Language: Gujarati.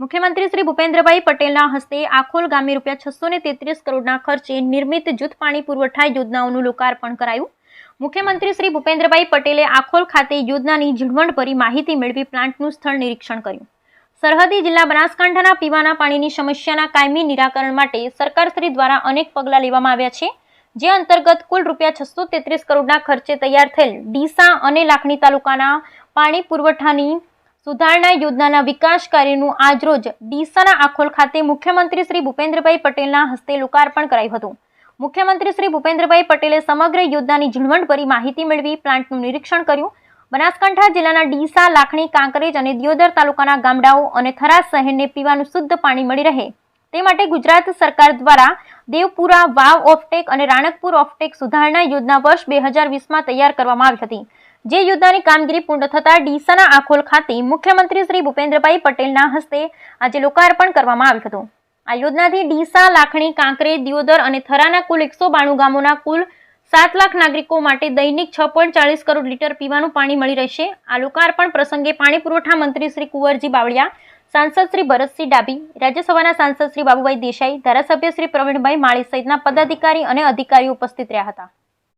મુખ્યમંત્રી શ્રી ભૂપેન્દ્રભાઈ પટેલના હસ્તે આખોલ ગામે રૂપિયા છસો ને તેત્રીસ કરોડના ખર્ચે નિર્મિત જૂથ પાણી પુરવઠા યોજનાઓનું લોકાર્પણ કરાયું. મુખ્યમંત્રી શ્રી ભૂપેન્દ્રભાઈ પટેલે આખોલ ખાતે યોજનાની ઝીણવટભરી માહિતી મેળવી પ્લાન્ટનું સ્થળ નિરીક્ષણ કર્યું. સરહદી જિલ્લા બનાસકાંઠાના પીવાના પાણીની સમસ્યાના કાયમી નિરાકરણ માટે સરકારશ્રી દ્વારા અનેક પગલાં લેવામાં આવ્યા છે, જે અંતર્ગત કુલ રૂપિયા છસો તેત્રીસ કરોડના ખર્ચે તૈયાર થયેલ ડીસા અને લાખણી તાલુકાના પાણી પુરવઠાની સુધારણા યોજનાના વિકાસ કાર્યનું આજરોજ ડીસાના આખોલ ખાતે મુખ્યમંત્રી શ્રી ભૂપેન્દ્રભાઈ પટેલના હસ્તે લોકાર્પણ કરાયું હતું. મુખ્યમંત્રી શ્રી ભૂપેન્દ્રભાઈ પટેલે સમગ્ર યોજનાની ઝીણવટભરી માહિતી મેળવી, પ્લાન્ટનું નિરીક્ષણ કર્યું. બનાસકાંઠા જિલ્લાના ડીસા, લાખણી, કાંકરેજ અને દિયોદર તાલુકાના ગામડાઓ અને થરા શહેરને પીવાનું શુદ્ધ પાણી મળી રહે. તે માટે ગુજરાત સરકાર દ્વારા દેવપુરા વાવ ઓફટેક અને રાણકપુર ઓફટેક સુધારણા યોજના વર્ષ બે હજાર વીસમાં તૈયાર કરવામાં આવી હતી. જે યોજનાની કામગીરી પૂર્ણ થતાં ડીસાના આખોલ ખાતે મુખ્યમંત્રી શ્રી ભૂપેન્દ્રભાઈ પટેલના હસ્તે આજે લોકાર્પણ કરવામાં આવ્યું હતું. આ યોજનાથી ડીસા, લાખણી કાંકરે દિયોદર અને થરાના કુલ એકસો બાણું ગામોના કુલ સાત લાખ નાગરિકો માટે દૈનિક છ ચાલીસ કરોડ લીટર પીવાનું પાણી મળી રહેશે. આ લોકાર્પણ પ્રસંગે પાણી પુરવઠા મંત્રી શ્રી કુંવરજી બાવળિયા, સાંસદ શ્રી ભરતસિંહ ડાબી રાજ્યસભાના સાંસદ શ્રી બાબુભાઈ દેસાઈ, ધારાસભ્ય શ્રી પ્રવીણભાઈ માળી સહિતના પદાધિકારી અને અધિકારીઓ ઉપસ્થિત રહ્યા હતા.